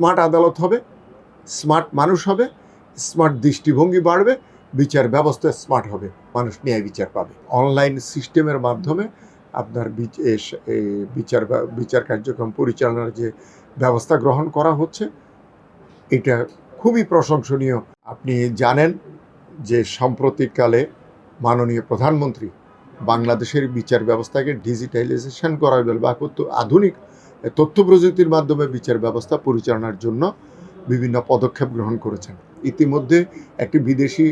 Smart আদালত হবে, smart মানুষ হবে, স্মার্ট দৃষ্টিভঙ্গি বাড়বে, বিচার ব্যবস্থা স্মার্ট হবে, মানুষ ন্যায় বিচার পাবে। অনলাইন সিস্টেমের মাধ্যমে আপনার বিচার বিচার কার্যক্রম পরিচালনার যে ব্যবস্থা গ্রহণ করা হচ্ছে, এটা খুবই প্রশংসনীয়। আপনি জানেন যে সাম্প্রতিককালে মাননীয় প্রধানমন্ত্রী বাংলাদেশের বিচার ব্যবস্থাকে ডিজিটালাইজেশন করা গেল বা আধুনিক তথ্য প্রযুক্তির মাধ্যমে বিচার ব্যবস্থা পরিচালনার জন্য বিভিন্ন পদক্ষেপ গ্রহণ করেছেন। ইতিমধ্যে একটি বিদেশি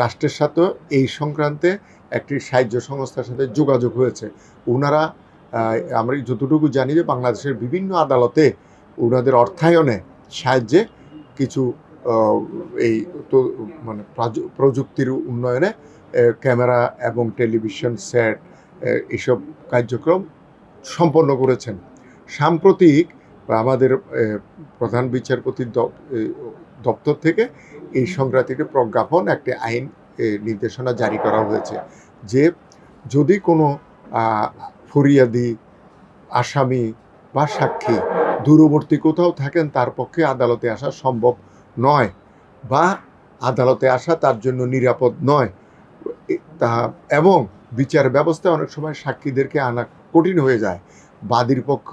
রাষ্ট্রের সাথে এই সংক্রান্তে একটি সাহায্য সংস্থার সাথে যোগাযোগ হয়েছে। ওনারা আমরা যতটুকু জানি যে বাংলাদেশের বিভিন্ন আদালতে ওনাদের অর্থায়নে সাহায্যে কিছু এই তো মানে প্রযুক্তির উন্নয়নে ক্যামেরা এবং টেলিভিশন সেট এসব কার্যক্রম সম্পন্ন করেছেন। সাম্প্রতিক আমাদের প্রধান বিচারপতির দপ্তর থেকে এই সংক্রান্তি একটি প্রজ্ঞাপন একটি আইন নির্দেশনা জারি করা হয়েছে যে যদি কোনো ফরিয়াদি, আসামি বা সাক্ষী দূরবর্তী কোথাও থাকেন তার পক্ষে আদালতে আসা সম্ভব নয় বা আদালতে আসা তার জন্য নিরাপদ নয়। তা, এবং বিচার ব্যবস্থা অনেক সময় সাক্ষীদেরকে আনা কঠিন হয়ে যায়। বাদীর পক্ষ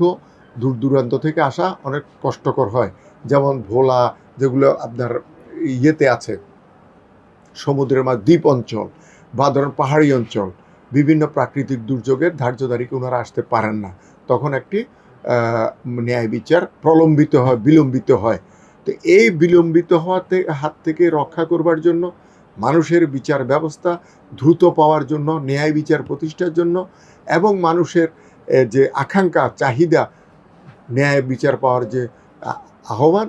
দূর দূরান্ত থেকে আসা অনেক কষ্টকর হয়। যেমন ভোলা, যেগুলো আপনার ইয়েতে আছে, সমুদ্রের মাঝ, দ্বীপ অঞ্চল বা ধরেন পাহাড়ি অঞ্চল, বিভিন্ন প্রাকৃতিক দুর্যোগের ধার্য তারিখে ওনারা আসতে পারেন না। তখন একটি ন্যায় বিচার প্রলম্বিত হয়, বিলম্বিত হয়। তো এই বিলম্বিত হওয়াতে, হাত থেকে রক্ষা করবার জন্য, মানুষের বিচার ব্যবস্থা দ্রুত পাওয়ার জন্য, ন্যায় বিচার প্রতিষ্ঠার জন্য এবং মানুষের যে আকাঙ্ক্ষা, চাহিদা, ন্যায় বিচার পাওয়ার যে আহ্বান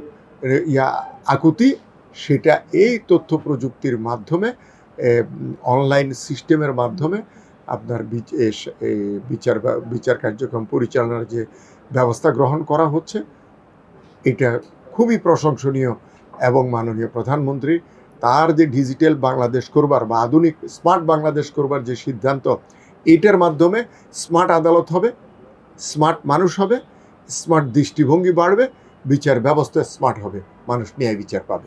ইয়া আকুতি, সেটা এই তথ্য প্রযুক্তির মাধ্যমে অনলাইন সিস্টেমের মাধ্যমে আপনার বিচার বিচার কার্যক্রম পরিচালনার যে ব্যবস্থা গ্রহণ করা হচ্ছে, এটা খুবই প্রশংসনীয় এবং মাননীয় প্রধানমন্ত্রী, তার যে ডিজিটাল বাংলাদেশ করবার বা আধুনিক স্মার্ট বাংলাদেশ করবার যে সিদ্ধান্ত এটার মাধ্যমে স্মার্ট আদালত হবে স্মার্ট মানুষ হবে স্মার্ট দৃষ্টিভঙ্গি বাড়বে, বিচার ব্যবস্থা স্মার্ট হবে, মানুষ ন্যায় বিচার পাবে।